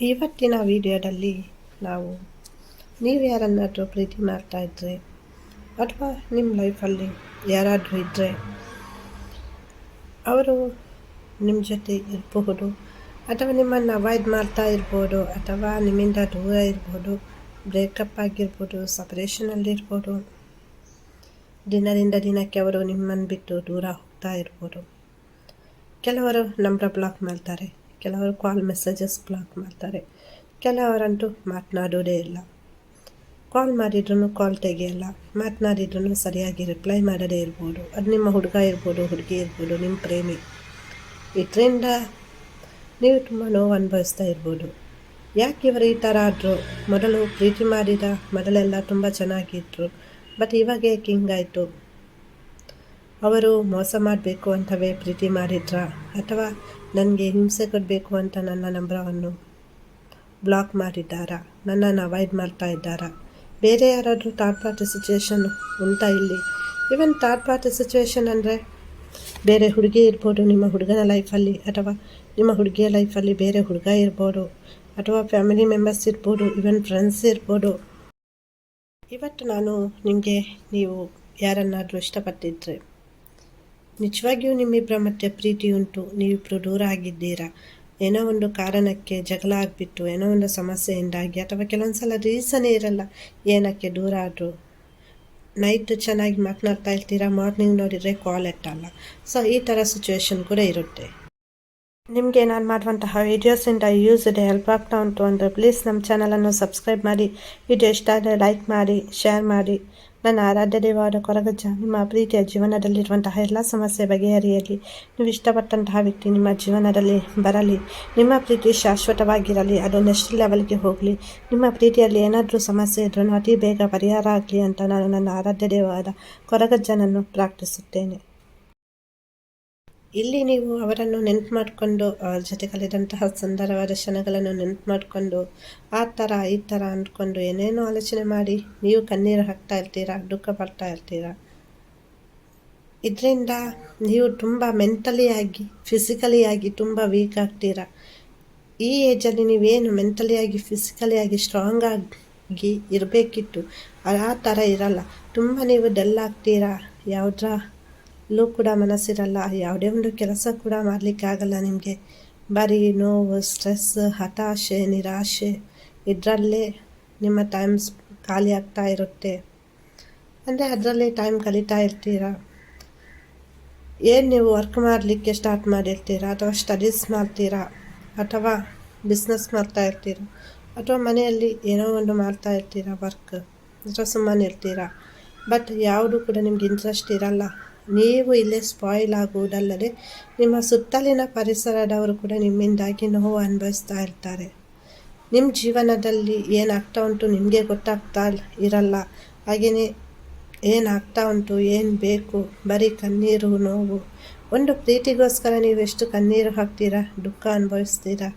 ಇವತ್ತಿನ ವಿಡಿಯೋದಲ್ಲಿ ನಾವು ನೀವು ಯಾರನ್ನಾದರೂ ಪ್ರೀತಿ ಮಾಡ್ತಾ ಇದ್ದರೆ ಅಥವಾ ನಿಮ್ಮ ಲೈಫಲ್ಲಿ ಯಾರಾದರೂ ಇದ್ದರೆ ಅವರು ನಿಮ್ಮ ಜೊತೆ ಇರಬಹುದು ಅಥವಾ ನಿಮ್ಮನ್ನು ಅವಾಯ್ಡ್ ಮಾಡ್ತಾ ಇರ್ಬೋದು ಅಥವಾ ನಿಮ್ಮಿಂದ ದೂರ ಇರ್ಬೋದು ಬ್ರೇಕಪ್ ಆಗಿರ್ಬೋದು ಸಪ್ರೇಷನಲ್ಲಿರ್ಬೋದು ದಿನದಿಂದ ದಿನಕ್ಕೆ ಅವರು ನಿಮ್ಮನ್ನು ಬಿಟ್ಟು ದೂರ ಹೋಗ್ತಾ ಇರ್ಬೋದು. ಕೆಲವರು ನಂಬರ್ ಬ್ಲಾಕ್ ಮಾಡ್ತಾರೆ. ಕೆಲವರು ಕಾಲ್ ಮೆಸೇಜಸ್ ಬ್ಲಾಕ್ ಮಾಡ್ತಾರೆ. ಕೆಲವರಂತೂ ಮಾತನಾಡೋದೇ ಇಲ್ಲ. ಕಾಲ್ ಮಾಡಿದ್ರು ಕಾಲ್ ತೆಗೆಯಲ್ಲ. ಮಾತನಾಡಿದ್ರು ಸರಿಯಾಗಿ ರಿಪ್ಲೈ ಮಾಡದೇ ಇರ್ಬೋದು. ಅದು ನಿಮ್ಮ ಹುಡುಗ ಇರ್ಬೋದು, ಹುಡುಗಿ ಇರ್ಬೋದು ನಿಮ್ಮ ಪ್ರೇಮಿ. ಇದರಿಂದ ನೀವು ತುಂಬ ನೋವು ಅನುಭವಿಸ್ತಾ ಇರ್ಬೋದು. ಯಾಕೆ ಇವರು ಈ ಥರ ಆದರು? ಮೊದಲು ಪ್ರೀತಿ ಮಾಡಿದ ಮೊದಲೆಲ್ಲ ತುಂಬ ಚೆನ್ನಾಗಿದ್ರು. ಬಟ್ ಇವಾಗ ಯಾಕೆ ಹಿಂಗಾಯಿತು? ಅವರು ಮೋಸ ಮಾಡಬೇಕು ಅಂತವೇ ಪ್ರೀತಿ ಮಾಡಿದ್ರ? ಅಥವಾ ನನಗೆ ಹಿಂಸೆ ಕೊಡಬೇಕು ಅಂತ ನನ್ನ ನಂಬರವನ್ನು ಬ್ಲಾಕ್ ಮಾಡಿದ್ದಾರಾ? ನನ್ನನ್ನು ಅವಾಯ್ಡ್ ಮಾಡ್ತಾ ಇದ್ದಾರಾ? ಬೇರೆ ಯಾರಾದರೂ ಥರ್ಡ್ ಪಾರ್ಟಿ ಸಿಚುವೇಶನ್ ಉಂಟಾ ಇಲ್ಲಿ? ಈವನ್ ಥರ್ಡ್ ಪಾರ್ಟಿ ಸಿಚುವೇಶನ್ ಅಂದರೆ ಬೇರೆ ಹುಡುಗಿ ಇರ್ಬೋದು, ನಿಮ್ಮ ಹುಡುಗನ ಲೈಫಲ್ಲಿ ಅಥವಾ ನಿಮ್ಮ ಹುಡುಗಿಯ ಲೈಫಲ್ಲಿ ಬೇರೆ ಹುಡುಗ ಇರ್ಬೋದು, ಅಥವಾ ಫ್ಯಾಮಿಲಿ ಮೆಂಬರ್ಸ್ ಇರ್ಬೋದು ಈವನ್ ಫ್ರೆಂಡ್ಸ್ ಇರ್ಬೋದು. ಇವತ್ತು ನಾನು ನಿಮಗೆ ನೀವು ಯಾರನ್ನಾದರೂ ಇಷ್ಟಪಟ್ಟಿದ್ರೆ ನಿಜವಾಗಿಯೂ ನಿಮ್ಮಿಬ್ಬರ ಮಧ್ಯೆ ಪ್ರೀತಿ ಉಂಟು. ನೀವಿಬ್ಬರು ದೂರ ಆಗಿದ್ದೀರಾ? ಏನೋ ಒಂದು ಕಾರಣಕ್ಕೆ ಜಗಳ ಆಗಿಬಿಟ್ಟು, ಏನೋ ಒಂದು ಸಮಸ್ಯೆಯಿಂದಾಗಿ ಅಥವಾ ಕೆಲವೊಂದು ಸಲ ರೀಸನೇ ಇರಲ್ಲ ಏನಕ್ಕೆ ದೂರ ಆದರೂ. ನೈಟ್ ಚೆನ್ನಾಗಿ ಮಾತನಾಡ್ತಾ ಇರ್ತೀರಾ? ಮಾರ್ನಿಂಗ್ ನೋಡಿದರೆ ಕಾಲ್ ಎತ್ತಲ್ಲ. ಸೊ ಈ ಥರ ಸಿಚುವೇಶನ್ ಕೂಡ ಇರುತ್ತೆ. ನಿಮಗೆ ನಾನು ಮಾಡುವಂತಹ ವೀಡಿಯೋಸಿಂದ ಯೂಸ್ ಇದೆ ಹೆಲ್ಪ್ ಆಗ್ತಾ ಉಂಟು ಅಂದರೆ ಪ್ಲೀಸ್ ನಮ್ಮ ಚಾನಲನ್ನು ಸಬ್ಸ್ಕ್ರೈಬ್ ಮಾಡಿ. ವಿಡಿಯೋ ಇಷ್ಟ ಆದರೆ ಲೈಕ್ ಮಾಡಿ ಶೇರ್ ಮಾಡಿ. ನನ್ನ ಆರಾಧ್ಯ ದೇವಾದ ಕೊರಗಜ್ಜ, ನಿಮ್ಮ ಪ್ರೀತಿಯ ಜೀವನದಲ್ಲಿರುವಂತಹ ಎಲ್ಲ ಸಮಸ್ಯೆ ಬಗೆಹರಿಯಲಿ. ನೀವು ಇಷ್ಟಪಟ್ಟಂತಹ ವ್ಯಕ್ತಿ ನಿಮ್ಮ ಜೀವನದಲ್ಲಿ ಬರಲಿ. ನಿಮ್ಮ ಪ್ರೀತಿ ಶಾಶ್ವತವಾಗಿರಲಿ. ಅದು ನೆಕ್ಸ್ಟ್ ಲೆವೆಲ್ಗೆ ಹೋಗಲಿ. ನಿಮ್ಮ ಪ್ರೀತಿಯಲ್ಲಿ ಏನಾದರೂ ಸಮಸ್ಯೆ ಇದ್ರೂ ಅತಿ ಬೇಗ ಪರಿಹಾರ ಆಗಲಿ ಅಂತ ನಾನು ನನ್ನ ಆರಾಧ್ಯ ದೇವಾದ ಕೊರಗಜ್ಜನನ್ನು ಪ್ರಾರ್ಥಿಸುತ್ತೇನೆ. ಇಲ್ಲಿ ನೀವು ಅವರನ್ನು ನೆನಪು ಮಾಡಿಕೊಂಡು ಅವರ ಜೊತೆ ಕಳೆದಂತಹ ಸುಂದರವಾದ ಕ್ಷಣಗಳನ್ನು ನೆನಪು ಮಾಡಿಕೊಂಡು, ಆ ಥರ ಈ ಥರ ಅಂದ್ಕೊಂಡು ಏನೇನೋ ಆಲೋಚನೆ ಮಾಡಿ, ನೀವು ಕಣ್ಣೀರು ಹಾಕ್ತಾ ಇರ್ತೀರಾ, ದುಃಖ ಪಡ್ತಾ ಇರ್ತೀರಾ? ಇದರಿಂದ ನೀವು ತುಂಬ ಮೆಂಟಲಿ ಆಗಿ ಫಿಸಿಕಲಿ ಆಗಿ ತುಂಬ ವೀಕ್ ಆಗ್ತೀರಾ? ಈ ಏಜಲ್ಲಿ ನೀವೇನು ಮೆಂಟಲಿ ಆಗಿ ಸ್ಟ್ರಾಂಗ್ ಆಗಿ ಇರಬೇಕಿತ್ತು, ಆ ಥರ ಇರಲ್ಲ. ತುಂಬ ನೀವು ಡಲ್ ಆಗ್ತೀರಾ? ಯಾವುದ್ರ ಲೂ ಕೂಡ ಮನಸ್ಸಿರಲ್ಲ. ಯಾವುದೇ ಒಂದು ಕೆಲಸ ಕೂಡ ಮಾಡಲಿಕ್ಕಾಗಲ್ಲ ನಿಮಗೆ. ಬರೀ ನೋವು, ಸ್ಟ್ರೆಸ್, ಹತಾಶೆ, ನಿರಾಶೆ ಇದರಲ್ಲೇ ನಿಮ್ಮ ಟೈಮ್ಸ್ ಖಾಲಿ ಆಗ್ತಾ ಇರುತ್ತೆ. ಅಂದರೆ ಅದರಲ್ಲೇ ಟೈಮ್ ಕಲಿತಾ ಇರ್ತೀರ? ಏನು ನೀವು ವರ್ಕ್ ಮಾಡಲಿಕ್ಕೆ ಸ್ಟಾರ್ಟ್ ಮಾಡಿರ್ತೀರಾ? ಅಥವಾ ಸ್ಟಡೀಸ್ ಮಾಡ್ತೀರಾ? ಅಥವಾ ಬಿಸ್ನೆಸ್ ಮಾಡ್ತಾ ಇರ್ತೀರ? ಅಥವಾ ಮನೆಯಲ್ಲಿ ಏನೋ ಒಂದು ಮಾಡ್ತಾ ಇರ್ತೀರ ವರ್ಕ್ ಅಥವಾ ಸುಮ್ಮನೆ ಇರ್ತೀರಾ? ಬಟ್ ಯಾವುದು ಕೂಡ ನಿಮ್ಗೆ ಇಂಟ್ರೆಸ್ಟ್ ಇರಲ್ಲ. ನೀವು ಇಲ್ಲೇ ಸ್ಪಾಯಿಲ್ ಆಗುವುದಲ್ಲದೆ ನಿಮ್ಮ ಸುತ್ತಲಿನ ಪರಿಸರದವರು ಕೂಡ ನಿಮ್ಮಿಂದಾಗಿ ನೋವು ಅನುಭವಿಸ್ತಾ ಇರ್ತಾರೆ. ನಿಮ್ಮ ಜೀವನದಲ್ಲಿ ಏನಾಗ್ತಾ ಉಂಟು ನಿಮಗೆ ಗೊತ್ತಾಗ್ತಾ ಇರಲ್ಲ. ಹಾಗೆಯೇ ಏನಾಗ್ತಾ ಉಂಟು, ಏನು ಬೇಕು, ಬರೀ ಕಣ್ಣೀರು, ನೋವು. ಒಂದು ಪ್ರೀತಿಗೋಸ್ಕರ ನೀವು ಎಷ್ಟು ಕಣ್ಣೀರು ಹಾಕ್ತೀರಾ, ದುಃಖ ಅನುಭವಿಸ್ತೀರಾ?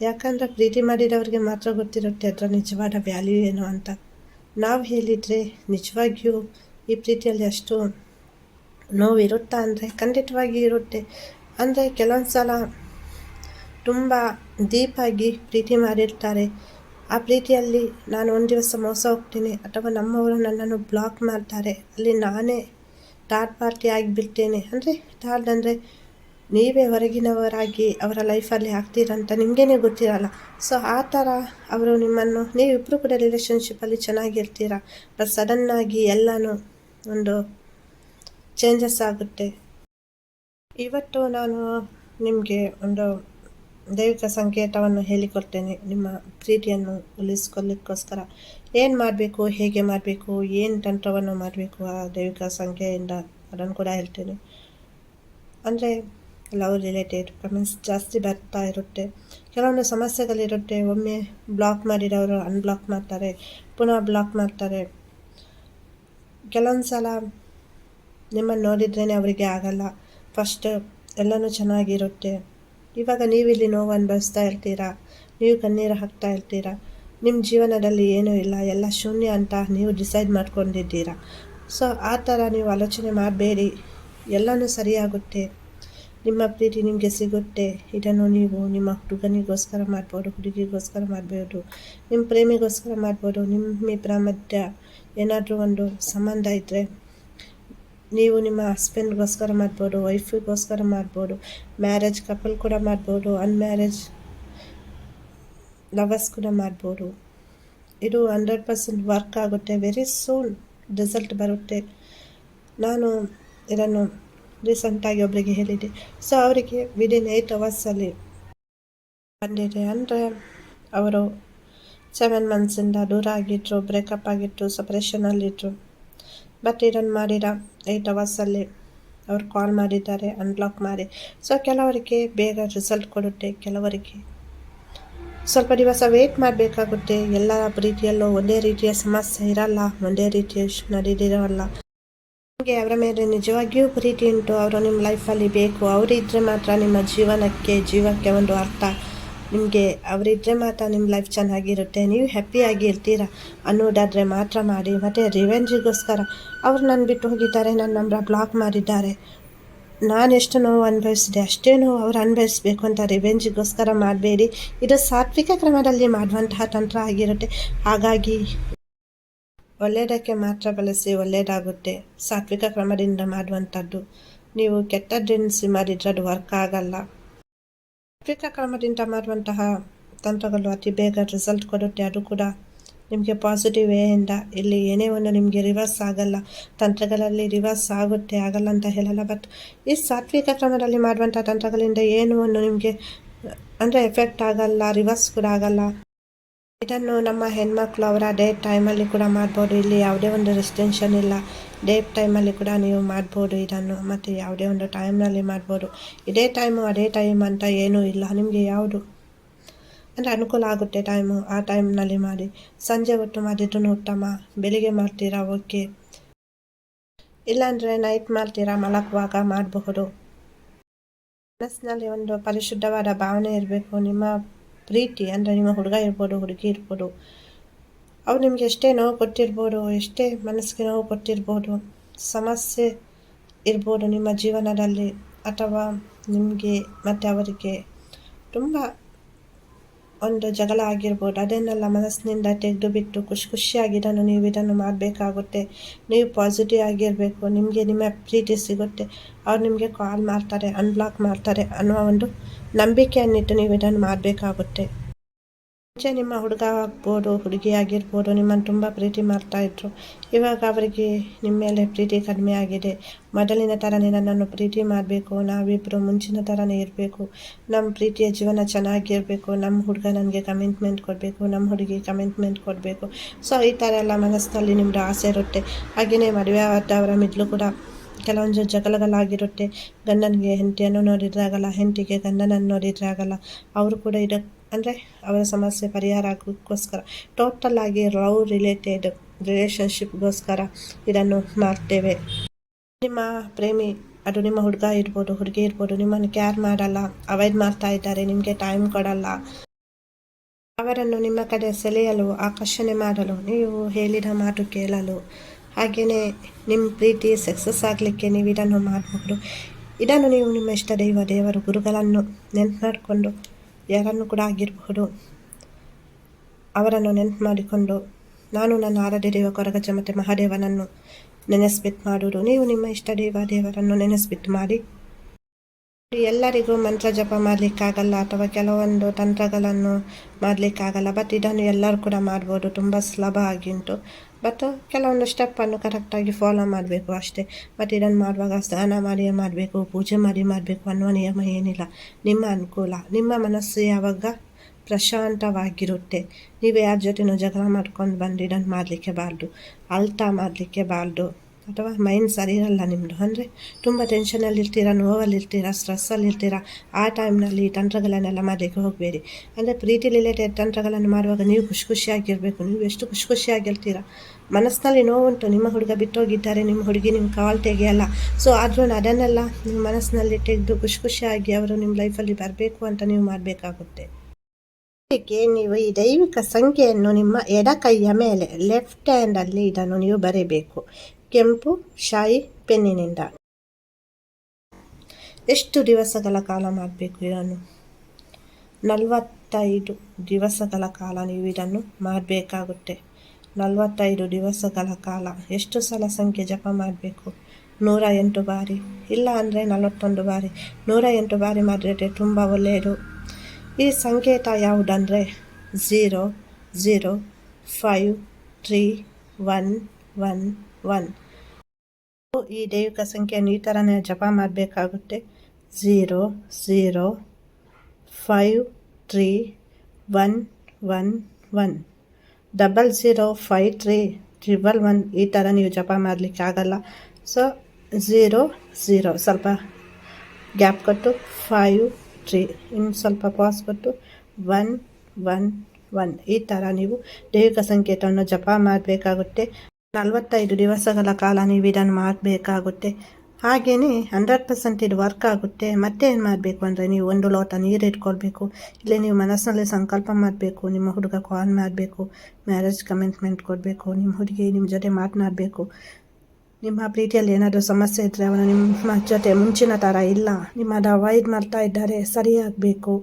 ಯಾಕಂದರೆ ಪ್ರೀತಿ ಮಾಡಿದವರಿಗೆ ಮಾತ್ರ ಗೊತ್ತಿರುತ್ತೆ ಅದರ ನಿಜವಾದ ವ್ಯಾಲ್ಯೂ ಏನು ಅಂತ. ನಾವು ಹೇಳಿದರೆ ನಿಜವಾಗಿಯೂ ಈ ಪ್ರೀತಿಯಲ್ಲಿ ಅಷ್ಟು ನೋವಿರುತ್ತಾ ಅಂದರೆ ಖಂಡಿತವಾಗಿ ಇರುತ್ತೆ. ಅಂದರೆ ಕೆಲವೊಂದು ಸಲ ತುಂಬ ಡೀಪಾಗಿ ಪ್ರೀತಿ ಮಾಡಿರ್ತಾರೆ. ಆ ಪ್ರೀತಿಯಲ್ಲಿ ನಾನು ಒಂದು ದಿವಸ ಮೋಸ ಹೋಗ್ತೀನಿ ಅಥವಾ ನಮ್ಮವರು ನನ್ನನ್ನು ಬ್ಲಾಕ್ ಮಾಡ್ತಾರೆ. ಅಲ್ಲಿ ನಾನೇ ಥರ್ಡ್ ಪಾರ್ಟಿ ಆಗಿಬಿಡ್ತೇನೆ. ಅಂದರೆ ಥರ್ಡ್ ಅಂದರೆ ನೀವೇ ಹೊರಗಿನವರಾಗಿ ಅವರ ಲೈಫಲ್ಲಿ ಆಗ್ತೀರಂತ ನಿಮಗೇನೆ ಗೊತ್ತಿರಲ್ಲ. ಸೊ ಆ ಥರ ಅವರು ನಿಮ್ಮನ್ನು ನೀವಿಬ್ಬರು ಕೂಡ ರಿಲೇಷನ್ಶಿಪ್ಪಲ್ಲಿ ಚೆನ್ನಾಗಿರ್ತೀರ? ಬಟ್ ಸಡನ್ನಾಗಿ ಎಲ್ಲನೂ ಒಂದು ಚೇಂಜಸ್ ಆಗುತ್ತೆ. ಇವತ್ತು ನಾನು ನಿಮಗೆ ಒಂದು ದೈವಿಕ ಸಂಕೇತವನ್ನು ಹೇಳಿಕೊಡ್ತೇನೆ. ನಿಮ್ಮ ಪ್ರೀತಿಯನ್ನು ಉಳಿಸ್ಕೊಳ್ಳಿಕ್ಕೋಸ್ಕರ. ಏನು ಮಾಡಬೇಕು, ಹೇಗೆ ಮಾಡಬೇಕು, ಏನು ತಂತ್ರವನ್ನು ಮಾಡಬೇಕು ಆ ದೈವಿಕ ಸಂಖ್ಯೆಯಿಂದ ಅದನ್ನು ಕೂಡ ಹೇಳ್ತೇನೆ. ಅಂದರೆ ಲವ್ ರಿಲೇಟೆಡ್ ಕಮೆಂಟ್ಸ್ ಜಾಸ್ತಿ ಬರ್ತಾ ಇರುತ್ತೆ. ಕೆಲವೊಂದು ಸಮಸ್ಯೆಗಳಿರುತ್ತೆ. ಒಮ್ಮೆ ಬ್ಲಾಕ್ ಮಾಡಿದವರು ಅನ್ಬ್ಲಾಕ್ ಮಾಡ್ತಾರೆ, ಪುನಃ ಬ್ಲಾಕ್ ಮಾಡ್ತಾರೆ. ಕೆಲವೊಂದು ಸಲ ನಿಮ್ಮನ್ನು ನೋಡಿದ್ರೇ ಅವರಿಗೆ ಆಗಲ್ಲ. ಫಸ್ಟ್ ಎಲ್ಲನೂ ಚೆನ್ನಾಗಿರುತ್ತೆ. ಇವಾಗ ನೀವಿಲ್ಲಿ ನೋವು ಅನುಭವಿಸ್ತಾ ಇರ್ತೀರಾ? ನೀವು ಕಣ್ಣೀರು ಹಾಕ್ತಾ ಇರ್ತೀರಾ? ನಿಮ್ಮ ಜೀವನದಲ್ಲಿ ಏನೂ ಇಲ್ಲ. ಎಲ್ಲ ಶೂನ್ಯ ಅಂತ ನೀವು ಡಿಸೈಡ್ ಮಾಡ್ಕೊಂಡಿದ್ದೀರಾ? ಸೊ ಆ ಥರ ನೀವು ಆಲೋಚನೆ ಮಾಡಬೇಡಿ. ಎಲ್ಲನೂ ಸರಿಯಾಗುತ್ತೆ. ನಿಮ್ಮ ಪ್ರೀತಿ ನಿಮಗೆ ಸಿಗುತ್ತೆ. ಇದನ್ನು ನೀವು ನಿಮ್ಮ ಹುಡುಗನಿಗೋಸ್ಕರ ಮಾಡ್ಬೋದು, ಹುಡುಗಿಗೋಸ್ಕರ ಮಾಡ್ಬೋದು, ನಿಮ್ಮ ಪ್ರೇಮಿಗೋಸ್ಕರ ಮಾಡ್ಬೋದು ನಿಮ್ಮಿಬ್ಬರ ಮಧ್ಯ ಏನಾದರೂ ಒಂದು ಸಂಬಂಧ ಇದ್ದರೆ ನೀವು ನಿಮ್ಮ ಹಸ್ಬೆಂಡ್ಗೋಸ್ಕರ ಮಾಡ್ಬೋದು ವೈಫಿಗೋಸ್ಕರ ಮಾಡ್ಬೋದು ಮ್ಯಾರೇಜ್ ಕಪಲ್ ಕೂಡ ಮಾಡ್ಬೋದು ಅನ್ಮ್ಯಾರೇಜ್ ಲವರ್ಸ್ ಕೂಡ ಮಾಡ್ಬೋದು. ಇದು ಹಂಡ್ರೆಡ್ ಪರ್ಸೆಂಟ್ ವರ್ಕ್ ಆಗುತ್ತೆ. ವೆರಿ ಸೂನ್ ರಿಸಲ್ಟ್ ಬರುತ್ತೆ. ನಾನು ಇದನ್ನು ರೀಸೆಂಟಾಗಿ ಒಬ್ಬರಿಗೆ ಹೇಳಿದ್ದೆ. ಸೊ ಅವರಿಗೆ ವಿದಿನ್ ಏಯ್ಟ್ ಅವರ್ಸಲ್ಲಿ ಬಂದಿದೆ. ಅಂದರೆ ಅವರು ಸೆವೆನ್ ಮಂತ್ಸಿಂದ ದೂರ ಆಗಿಟ್ಟರು ಬ್ರೇಕಪ್ ಆಗಿತ್ತು ಸಪ್ರೇಷನಲ್ಲಿದ್ದರು ಬಟ್ ಇದನ್ನು ಮಾಡಿರ ಏಯ್ಟ್ ಅವರ್ಸಲ್ಲಿ ಅವ್ರು ಕಾಲ್ ಮಾಡಿದ್ದಾರೆ ಅನ್ಲಾಕ್ ಮಾಡಿ. ಸೊ ಕೆಲವರಿಗೆ ಬೇಗ ರಿಸಲ್ಟ್ ಕೊಡುತ್ತೆ, ಕೆಲವರಿಗೆ ಸ್ವಲ್ಪ ದಿವಸ ವೇಟ್ ಮಾಡಬೇಕಾಗುತ್ತೆ. ಎಲ್ಲ ರೀತಿಯಲ್ಲೂ ಒಂದೇ ರೀತಿಯ ಸಮಸ್ಯೆ ಇರಲ್ಲ, ಒಂದೇ ರೀತಿಯ ನಡೆದಿರೋಲ್ಲ ನಿಮಗೆ ಅವರ ಮೇಲೆ ನಿಜವಾಗಿಯೂ ಪ್ರೀತಿ ಉಂಟು. ಅವರು ನಿಮ್ಮ ಲೈಫಲ್ಲಿ ಬೇಕು. ಅವರಿದ್ದರೆ ಮಾತ್ರ ನಿಮ್ಮ ಜೀವನಕ್ಕೆ, ಜೀವಕ್ಕೆ ಒಂದು ಅರ್ಥ. ನಿಮಗೆ ಅವರಿದ್ದರೆ ಮಾತ್ರ ನಿಮ್ಮ ಲೈಫ್ ಚೆನ್ನಾಗಿರುತ್ತೆ. ನೀವು ಹ್ಯಾಪಿಯಾಗಿ ಇರ್ತೀರ ಅನ್ನೋದಾದರೆ ಮಾತ್ರ ಮಾಡಿ, ಮತ್ತು ರಿವೆಂಜಿಗೋಸ್ಕರ ಅವ್ರು ನನ್ನ ಬಿಟ್ಟು ಹೋಗಿದ್ದಾರೆ ನನ್ನ ನಂಬರ ಬ್ಲಾಕ್ ಮಾಡಿದ್ದಾರೆ. ನಾನು ಎಷ್ಟು ನೋವು ಅನುಭವಿಸಿದೆ, ಅಷ್ಟೇ ನೋವು ಅವ್ರು ಅನುಭವಿಸ್ಬೇಕು ಅಂತ ರಿವೆಂಜಿಗೋಸ್ಕರ ಮಾಡಬೇಡಿ. ಇದು ಸಾತ್ವಿಕ ಕ್ರಮದಲ್ಲಿ ಮಾಡುವಂತಹ ತಂತ್ರ ಆಗಿರುತ್ತೆ. ಹಾಗಾಗಿ ಒಳ್ಳೆಯದಕ್ಕೆ ಮಾತ್ರ ಬಳಸಿ ಒಳ್ಳೆಯದಾಗುತ್ತೆ. ಸಾತ್ವಿಕ ಕ್ರಮದಿಂದ ಮಾಡುವಂಥದ್ದು. ನೀವು ಕೆಟ್ಟದ್ದೆನಿಸಿ ಮಾಡಿದ್ರೆ ಅದು ವರ್ಕ್ ಆಗಲ್ಲ. ಸಾತ್ವಿಕ ಕ್ರಮದಿಂದ ಮಾಡುವಂತಹ ತಂತ್ರಗಳು ಅತಿ ಬೇಗ ರಿಸಲ್ಟ್ ಕೊಡುತ್ತೆ. ಅದು ಕೂಡ ನಿಮಗೆ ಪಾಸಿಟಿವ್ ವೇಯಿಂದ ಇಲ್ಲಿ ಏನೇ ಒಂದು ನಿಮಗೆ ರಿವರ್ಸ್ ಆಗಲ್ಲ. ತಂತ್ರಗಳಲ್ಲಿ ರಿವರ್ಸ್ ಆಗುತ್ತೆ, ಆಗಲ್ಲ ಅಂತ ಹೇಳಲ್ಲ. ಬಟ್ ಈ ಸಾತ್ವಿಕ ಕ್ರಮದಲ್ಲಿ ಮಾಡುವಂಥ ತಂತ್ರಗಳಿಂದ ಏನು ಒಂದು ನಿಮಗೆ ಅಂದರೆ ಎಫೆಕ್ಟ್ ಆಗಲ್ಲ ರಿವರ್ಸ್ ಕೂಡ ಆಗಲ್ಲ. ಇದನ್ನು ನಮ್ಮ ಹೆಣ್ಮಕ್ಳು ಅವರ ಡೇ ಟೈಮಲ್ಲಿ ಕೂಡ ಮಾಡ್ಬೋದು. ಇಲ್ಲಿ ಯಾವುದೇ ಒಂದು ರೆಸ್ಟೆನ್ಷನ್ ಇಲ್ಲ. ಡೇ ಟೈಮಲ್ಲಿ ಕೂಡ ನೀವು ಮಾಡ್ಬೋದು ಇದನ್ನು. ಮತ್ತು ಯಾವುದೇ ಒಂದು ಟೈಮ್ನಲ್ಲಿ ಮಾಡ್ಬೋದು. ಇದೇ ಟೈಮು, ಅದೇ ಟೈಮ್ ಅಂತ ಏನೂ ಇಲ್ಲ. ನಿಮಗೆ ಯಾವುದು? ಅಂದರೆ ಅನುಕೂಲ ಆಗುತ್ತೆ ಟೈಮು, ಆ ಟೈಮ್ನಲ್ಲಿ ಮಾಡಿ. ಸಂಜೆ ಹೊತ್ತು ಮಾಡಿದ್ರು ಉತ್ತಮ. ಬೆಳಿಗ್ಗೆ ಮಾಡ್ತೀರಾ? ಓಕೆ. ಇಲ್ಲಾಂದರೆ ನೈಟ್ ಮಾಡ್ತೀರಾ? ಮಲಗುವಾಗ ಮಾಡಬಹುದು. ಮನಸ್ಸಿನಲ್ಲಿ ಒಂದು ಪರಿಶುದ್ಧವಾದ ಭಾವನೆ ಇರಬೇಕು. ನಿಮ್ಮ ಪ್ರೀತಿ ಅಂದರೆ ನಿಮ್ಮ ಹುಡುಗ ಇರ್ಬೋದು, ಹುಡುಗಿ ಇರ್ಬೋದು. ಅವ್ರು ನಿಮಗೆ ಎಷ್ಟೇ ನೋವು ಕೊಟ್ಟಿರ್ಬೋದು, ಎಷ್ಟೇ ಮನಸ್ಸಿಗೆ ನೋವು ಕೊಟ್ಟಿರ್ಬೋದು, ಸಮಸ್ಯೆ ಇರ್ಬೋದು ನಿಮ್ಮ ಜೀವನದಲ್ಲಿ ಅಥವಾ ನಿಮಗೆ ಮತ್ತು ಅವರಿಗೆ, ತುಂಬ ಒಂದು ಜಗಳ ಆಗಿರ್ಬೋದು, ಅದನ್ನೆಲ್ಲ ಮನಸ್ಸಿನಿಂದ ತೆಗೆದು ಬಿಟ್ಟು ಖುಷಿ ಖುಷಿಯಾಗಿದ್ದನ್ನು ನೀವು ಇದನ್ನು ಮಾಡಬೇಕಾಗುತ್ತೆ. ನೀವು ಪಾಸಿಟಿವ್ ಆಗಿರಬೇಕು, ನಿಮಗೆ ನಿಮ್ಮ ಪ್ರೀತಿ ಸಿಗುತ್ತೆ. ಅವ್ರು ನಿಮಗೆ ಕಾಲ್ ಮಾಡ್ತಾರೆ ಅನ್ಬ್ಲಾಕ್ ಮಾಡ್ತಾರೆ ಅನ್ನೋ ಒಂದು ನಂಬಿಕೆಯನ್ನಿಟ್ಟು ನೀವು ಇದನ್ನು ಮಾಡಬೇಕಾಗುತ್ತೆ. ಮುಂಚೆ ನಿಮ್ಮ ಹುಡುಗ ಆಗ್ಬೋದು, ಹುಡುಗಿ ಆಗಿರ್ಬೋದು, ನಿಮ್ಮನ್ನು ತುಂಬ ಪ್ರೀತಿ ಮಾಡ್ತಾ ಇದ್ರು. ಇವಾಗ ಅವರಿಗೆ ನಿಮ್ಮ ಮೇಲೆ ಪ್ರೀತಿ ಕಡಿಮೆ ಆಗಿದೆ. ಮೊದಲಿನ ಥರನೇ ನನ್ನನ್ನು ಪ್ರೀತಿ ಮಾಡಬೇಕು. ನಾವಿಬ್ಬರು ಮುಂಚಿನ ಥರನೇ ಇರಬೇಕು. ನಮ್ಮ ಪ್ರೀತಿಯ ಜೀವನ ಚೆನ್ನಾಗಿರಬೇಕು. ನಮ್ಮ ಹುಡುಗ ನನಗೆ ಕಮಿಟ್ಮೆಂಟ್ ಕೊಡಬೇಕು. ನಮ್ಮ ಹುಡುಗಿ ಕಮಿಟ್ಮೆಂಟ್ ಕೊಡಬೇಕು. ಸೊ ಈ ಥರ ಎಲ್ಲ ಮನಸ್ಸಿನಲ್ಲಿ ನಿಮ್ಮದು ಆಸೆ ಇರುತ್ತೆ. ಹಾಗೆಯೇ ಮದುವೆ ಆದವರ ಮಿದ್ಲು ಕೂಡ ಕೆಲವೊಂದು ಜಗಳಗಳಾಗಿರುತ್ತೆ. ಗಂಡನಿಗೆ ಹೆಂಡತಿಯನ್ನು ನೋಡಿದ್ರಾಗಲ್ಲ ಹೆಂಡತಿಗೆ ಗಂಡನನ್ನು ನೋಡಿದ್ರೆ ಆಗಲ್ಲ. ಅವರು ಕೂಡ ಇದಕ್ಕೆ ಅಂದರೆ ಅವರ ಸಮಸ್ಯೆ ಪರಿಹಾರ ಆಗೋಕ್ಕೋಸ್ಕರ. ಟೋಟಲ್ ಆಗಿ ಲವ್ ರಿಲೇಟೆಡ್ ರಿಲೇಷನ್ಶಿಪ್ಗೋಸ್ಕರ ಇದನ್ನು ಮಾಡ್ತೇವೆ. ನಿಮ್ಮ ಪ್ರೇಮಿ, ಅದು ನಿಮ್ಮ ಹುಡುಗ ಇರ್ಬೋದು, ಹುಡುಗಿ ಇರ್ಬೋದು, ನಿಮ್ಮನ್ನು ಕೇರ್ ಮಾಡಲ್ಲ ಅವಾಯ್ಡ್ ಮಾಡ್ತಾ ಇದ್ದಾರೆ, ನಿಮಗೆ ಟೈಮ್ ಕೊಡಲ್ಲ. ಅವರನ್ನು ನಿಮ್ಮ ಕಡೆ ಸೆಳೆಯಲು, ಆಕರ್ಷಣೆ ಮಾಡಲು, ನೀವು ಹೇಳಿದ ಮಾತು ಕೇಳಲು ಹಾಗೆಯೇ ನಿಮ್ಮ ಪ್ರೀತಿ ಸಕ್ಸಸ್ ಆಗಲಿಕ್ಕೆ ನೀವು ಇದನ್ನು ಮಾಡಬಹುದು ಇದನ್ನು ನೀವು ನಿಮ್ಮ ಇಷ್ಟ ದೈವ, ದೇವರು, ಗುರುಗಳನ್ನು ನೆನ್ಪು ಮಾಡಿಕೊಂಡು ಯಾರನ್ನು ಕೂಡ ಆಗಿರಬಹುದು. ಅವರನ್ನು ನೆನಪು ಮಾಡಿಕೊಂಡು ನಾನು ನನ್ನ ಆರಾಧ್ಯ ದೇವ ಕೊರಗಜ ಮತ್ತು ಮಹಾದೇವನನ್ನು ನೆನೆಸ್ಬಿಟ್ಟು ಮಾಡುವುದು. ನೀವು ನಿಮ್ಮ ಇಷ್ಟ ದೇವ ದೇವರನ್ನು ನೆನೆಸ್ಬಿಟ್ಟು ಮಾಡಿ. ಎಲ್ಲರಿಗೂ ಮಂತ್ರ ಜಪ ಮಾಡಲಿಕ್ಕಾಗಲ್ಲ ಅಥವಾ ಕೆಲವೊಂದು ತಂತ್ರಗಳನ್ನು ಮಾಡಲಿಕ್ಕಾಗಲ್ಲ ಬಟ್ ಇದನ್ನು ಎಲ್ಲರೂ ಕೂಡ ಮಾಡ್ಬೋದು. ತುಂಬ ಸುಲಭ ಆಗಿಂಟು. ಬಟ್ ಕೆಲವೊಂದು ಸ್ಟೆಪ್ಪನ್ನು ಕರೆಕ್ಟಾಗಿ ಫಾಲೋ ಮಾಡಬೇಕು ಅಷ್ಟೇ. ಬಟ್ ಇದನ್ನು ಮಾಡುವಾಗ ಸ್ನಾನ ಮಾಡಿ ಮಾಡಬೇಕು, ಪೂಜೆ ಮಾಡಿ ಮಾಡಬೇಕು ಅನ್ನುವ ನಿಯಮ ಏನಿಲ್ಲ. ನಿಮ್ಮ ಅನುಕೂಲ. ನಿಮ್ಮ ಮನಸ್ಸು ಯಾವಾಗ ಪ್ರಶಾಂತವಾಗಿರುತ್ತೆ. ನೀವು ಯಾರ ಜೊತೆನೂ ಜಗಳ ಮಾಡ್ಕೊಂಡು ಬಂದು ಇದನ್ನು ಮಾಡಲಿಕ್ಕೆ ಬಾರ್ದು. ಅಳ್ತಾ ಮಾಡಲಿಕ್ಕೆ ಬಾರ್ದು. ಅಥವಾ ಮೈಂಡ್ ಸರಿ ಇರಲ್ಲ ನಿಮ್ಮದು ಅಂದರೆ ತುಂಬ ಟೆನ್ಷನಲ್ಲಿ ಇರ್ತೀರಾ, ನೋವಲ್ಲಿ ಇರ್ತೀರಾ ಸ್ಟ್ರೆಸ್ಸಲ್ಲಿ ಇರ್ತೀರಾ, ಆ ಟೈಮ್ನಲ್ಲಿ ಈ ತಂತ್ರಗಳನ್ನೆಲ್ಲ ಮಾಡಲಿಕ್ಕೆ ಹೋಗಬೇಡಿ. ಅಂದರೆ ಪ್ರೀತಿ ರಿಲೇಟೆಡ್ ತಂತ್ರಗಳನ್ನು ಮಾಡುವಾಗ ನೀವು ಖುಷಿ ಖುಷಿಯಾಗಿರಬೇಕು. ನೀವು ಎಷ್ಟು ಖುಷಿ ಖುಷಿಯಾಗಿರ್ತೀರ? ಮನಸ್ಸಿನಲ್ಲಿ ನೋವುಂಟು. ನಿಮ್ಮ ಹುಡುಗ ಬಿಟ್ಟೋಗಿದ್ದಾರೆ, ನಿಮ್ಮ ಹುಡುಗಿ ನಿಮ್ಮ ಕಾಲ್ ತೆಗೆಯಲ್ಲ. ಸೊ ಆದರೂ ಅದನ್ನೆಲ್ಲ ನಿಮ್ಮ ಮನಸ್ಸಿನಲ್ಲಿ ತೆಗೆದು ಖುಷಿ ಖುಷಿಯಾಗಿ ಅವರು ನಿಮ್ಮ ಲೈಫಲ್ಲಿ ಬರಬೇಕು ಅಂತ ನೀವು ಮಾಡಬೇಕಾಗುತ್ತೆ. ನೀವು ಈ ದೈವಿಕ ಸಂಖ್ಯೆಯನ್ನು ನಿಮ್ಮ ಎಡ ಕೈಯ ಮೇಲೆ ಲೆಫ್ಟ್ ಹ್ಯಾಂಡಲ್ಲಿ ಇದನ್ನು ನೀವು ಬರೀಬೇಕು. ಕೆಂಪು, ಶಾಯಿ, ಪೆನ್ನಿನಿಂದ. ಎಷ್ಟು ದಿವಸಗಳ ಕಾಲ ಮಾಡಬೇಕು ಇದನ್ನು? ನಲವತ್ತೈದು ದಿವಸಗಳ ಕಾಲ ನೀವು ಇದನ್ನು ಮಾಡಬೇಕಾಗುತ್ತೆ. ನಲವತ್ತೈದು ದಿವಸಗಳ ಕಾಲ. ಎಷ್ಟು ಸಲ ಸಂಖ್ಯೆ ಜಪ ಮಾಡಬೇಕು? ನೂರ ಎಂಟು ಬಾರಿ. ಇಲ್ಲ ಅಂದರೆ ನಲವತ್ತೊಂದು ಬಾರಿ. ನೂರ ಎಂಟು ಬಾರಿ ಮಾಡಿದರೆ ತುಂಬ ಒಳ್ಳೆಯದು. ಈ ಸಂಕೇತ ಯಾವುದಂದರೆ? Zero zero five three one one one ಈ ದೈವಿಕ ಸಂಖ್ಯೆಯನ್ನು ಈ ಥರನೇ ಜಪ ಮಾಡಬೇಕಾಗುತ್ತೆ. Zero zero five three one one one double zero five three triple one ಈ ಥರ ನೀವು ಜಪ ಮಾಡಲಿಕ್ಕೆ ಆಗಲ್ಲ. ಸೊ ಝೀರೋ ಝೀರೋ ಸ್ವಲ್ಪ ಗ್ಯಾಪ್ ಕೊಟ್ಟು ಫೈವ್ ತ್ರೀ ಇನ್ನು ಸ್ವಲ್ಪ ಪಾಸ್ ಕೊಟ್ಟು ಒನ್ ಒನ್ ಒನ್ ಈ ಥರ ನೀವು ದೈವಿಕ ಸಂಕೇತವನ್ನು ಜಪ ಮಾಡಬೇಕಾಗುತ್ತೆ. ನಲವತ್ತೈದು ದಿವಸಗಳ ಕಾಲ ನೀವು ಇದನ್ನು ಮಾಡಬೇಕಾಗುತ್ತೆ. ಹಾಗೆಯೇ ಹಂಡ್ರೆಡ್ ಪರ್ಸೆಂಟ್ ಇದು ವರ್ಕ್ ಆಗುತ್ತೆ. ಮತ್ತೆ ಏನು ಮಾಡಬೇಕು ಅಂದರೆ ನೀವು ಒಂದು ಲೋಟ ನೀರು ಇಟ್ಕೊಳ್ಬೇಕು. ಇಲ್ಲಿ ನೀವು ಮನಸ್ಸಿನಲ್ಲಿ ಸಂಕಲ್ಪ ಮಾಡಬೇಕು, ನಿಮ್ಮ ಹುಡುಗ ಕಾಲ್ ಮಾಡಬೇಕು ಮ್ಯಾರೇಜ್ ಕಮಿಟ್ಮೆಂಟ್ ಕೊಡಬೇಕು, ನಿಮ್ಮ ಹುಡುಗಿ ನಿಮ್ಮ ಜೊತೆ ಮಾತನಾಡಬೇಕು. ನಿಮ್ಮ ಪ್ರೀತಿಯಲ್ಲಿ ಏನಾದರೂ ಸಮಸ್ಯೆ ಇದ್ದರೆ ಅವನು ನಿಮ್ಮ ಜೊತೆ ಮುಂಚಿನ ಥರ ಇಲ್ಲ. ನಿಮ್ಮದು ಅವಾಯ್ಡ್ ಮಾಡ್ತಾ ಇದ್ದಾರೆ ಸರಿಯಾಗಬೇಕು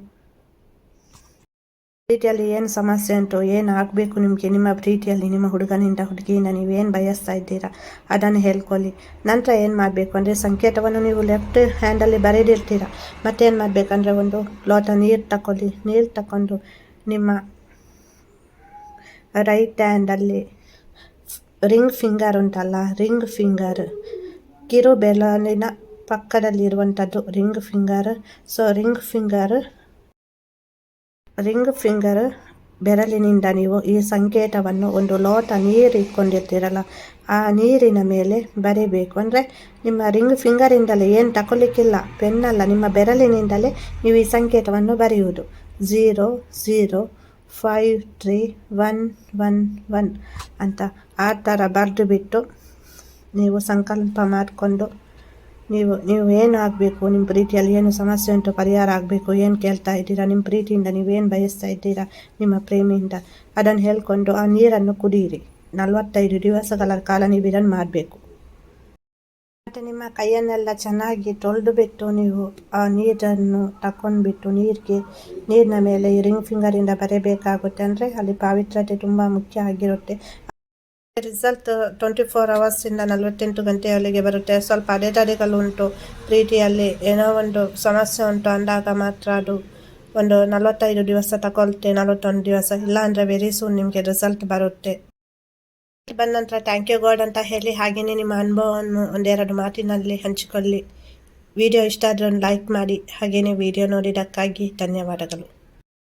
ಪ್ರೀತಿಯಲ್ಲಿ ಏನು ಸಮಸ್ಯೆ ಉಂಟು, ಏನು ಆಗಬೇಕು ನಿಮಗೆ? ನಿಮ್ಮ ಪ್ರೀತಿಯಲ್ಲಿ, ನಿಮ್ಮ ಹುಡುಗನಿಂದ ಹುಡುಗಿಯಿಂದ ನೀವೇನು ಬಯಸ್ತಾ ಇದ್ದೀರಾ? ಅದನ್ನು ಹೇಳ್ಕೊಳ್ಳಿ. ನಂತರ ಏನು ಮಾಡಬೇಕು ಅಂದರೆ ಸಂಕೇತವನ್ನು ನೀವು ಲೆಫ್ಟ್ ಹ್ಯಾಂಡಲ್ಲಿ ಬರೆದಿರ್ತೀರ. ಮತ್ತೇನು ಮಾಡಬೇಕಂದ್ರೆ ಒಂದು ಲೋಟ ನೀರು ತಗೊಳ್ಳಿ ನೀರು ತಗೊಂಡು ನಿಮ್ಮ ರೈಟ್ ಹ್ಯಾಂಡಲ್ಲಿ ರಿಂಗ್ ಫಿಂಗರ್ ಉಂಟಲ್ಲ ರಿಂಗ್ ಫಿಂಗರ್ ಕಿರು ಬೆರಳಿನ ಪಕ್ಕದಲ್ಲಿರುವಂಥದ್ದು ring finger so ring finger ring finger ಬೆರಳಿನಿಂದ ನೀವು ಈ ಸಂಕೇತವನ್ನು ಒಂದು ಲೋಟ ನೀರು ಇಟ್ಕೊಂಡಿರ್ತೀರಲ್ಲ, ಆ ನೀರಿನ ಮೇಲೆ ಬರೀಬೇಕು. ಅಂದರೆ ನಿಮ್ಮ ರಿಂಗ್ ಫಿಂಗರಿಂದಲೇ ಏನು ತಗೊಳ್ಳಿಕ್ಕಿಲ್ಲ ಪೆನ್ನಲ್ಲ ನಿಮ್ಮ ಬೆರಳಿನಿಂದಲೇ ನೀವು ಈ ಸಂಕೇತವನ್ನು ಬರೆಯುವುದು. Zero zero five three one one one ಅಂತ ಆ ಥರ ಬರೆದು ಬಿಟ್ಟು ನೀವು ಸಂಕಲ್ಪ ಮಾಡಿಕೊಂಡು ನೀವು ನೀವು ಏನು ಆಗಬೇಕು ನಿಮ್ಮ ಪ್ರೀತಿಯಲ್ಲಿ ಏನು ಸಮಸ್ಯೆ ಉಂಟು? ಪರಿಹಾರ ಆಗಬೇಕು? ಏನು ಕೇಳ್ತಾ ಇದ್ದೀರಾ? ನಿಮ್ಮ ಪ್ರೀತಿಯಿಂದ ನೀವೇನು ಬಯಸ್ತಾ ಇದ್ದೀರಾ? ನಿಮ್ಮ ಪ್ರೇಮಿಯಿಂದ? ಅದನ್ನು ಹೇಳಿಕೊಂಡು ಆ ನೀರನ್ನು ಕುಡಿಯಿರಿ. ನಲವತ್ತೈದು ದಿವಸಗಳ ಕಾಲ ನೀವು ಇದನ್ನು ಮಾಡಬೇಕು. ಮತ್ತು ನಿಮ್ಮ ಕೈಯನ್ನೆಲ್ಲ ಚೆನ್ನಾಗಿ ತೊಳೆದು ಬಿಟ್ಟು ನೀವು ಆ ನೀರನ್ನು ತಗೊಂಡ್ಬಿಟ್ಟು ನೀರಿಗೆ, ನೀರಿನ ಮೇಲೆ ರಿಂಗ್ ಫಿಂಗರಿಂದ ಬರೆಯಬೇಕಾಗುತ್ತೆ ಅಂದರೆ ಅಲ್ಲಿ ಪಾವಿತ್ರತೆ ತುಂಬ ಮುಖ್ಯ ಆಗಿರುತ್ತೆ. ರಿಸಲ್ಟ್ ಟ್ವೆಂಟಿ ಫೋರ್ ಅವರ್ಸಿಂದ ನಲವತ್ತೆಂಟು ಗಂಟೆಯೊಳಗೆ ಬರುತ್ತೆ. ಸ್ವಲ್ಪ ಅಡೆತಡೆಗಳು ಉಂಟು. ಪ್ರೀತಿಯಲ್ಲಿ ಏನೋ ಒಂದು ಸಮಸ್ಯೆ ಉಂಟು. ಅಂದಾಗ ಮಾತ್ರ ಅದು ಒಂದು ನಲವತ್ತೈದು ದಿವಸ ತಗೊಳ್ತೆ, ನಲವತ್ತೊಂದು ದಿವಸ. ಇಲ್ಲ ಅಂದರೆ ವೆರಿ ಸೂನ್ ನಿಮಗೆ ರಿಸಲ್ಟ್ ಬರುತ್ತೆ. ಬಂದ ನಂತರ ಥ್ಯಾಂಕ್ ಯು ಗಾಡ್ ಅಂತ ಹೇಳಿ ಹಾಗೆಯೇ ನಿಮ್ಮ ಅನುಭವವನ್ನು ಒಂದೆರಡು ಮಾತಿನಲ್ಲಿ ಹಂಚಿಕೊಳ್ಳಿ. ವಿಡಿಯೋ ಇಷ್ಟ ಆದರೆ ಒಂದು ಲೈಕ್ ಮಾಡಿ. ಹಾಗೆಯೇ ವಿಡಿಯೋ ನೋಡಿದ್ದಕ್ಕಾಗಿ ಧನ್ಯವಾದಗಳು.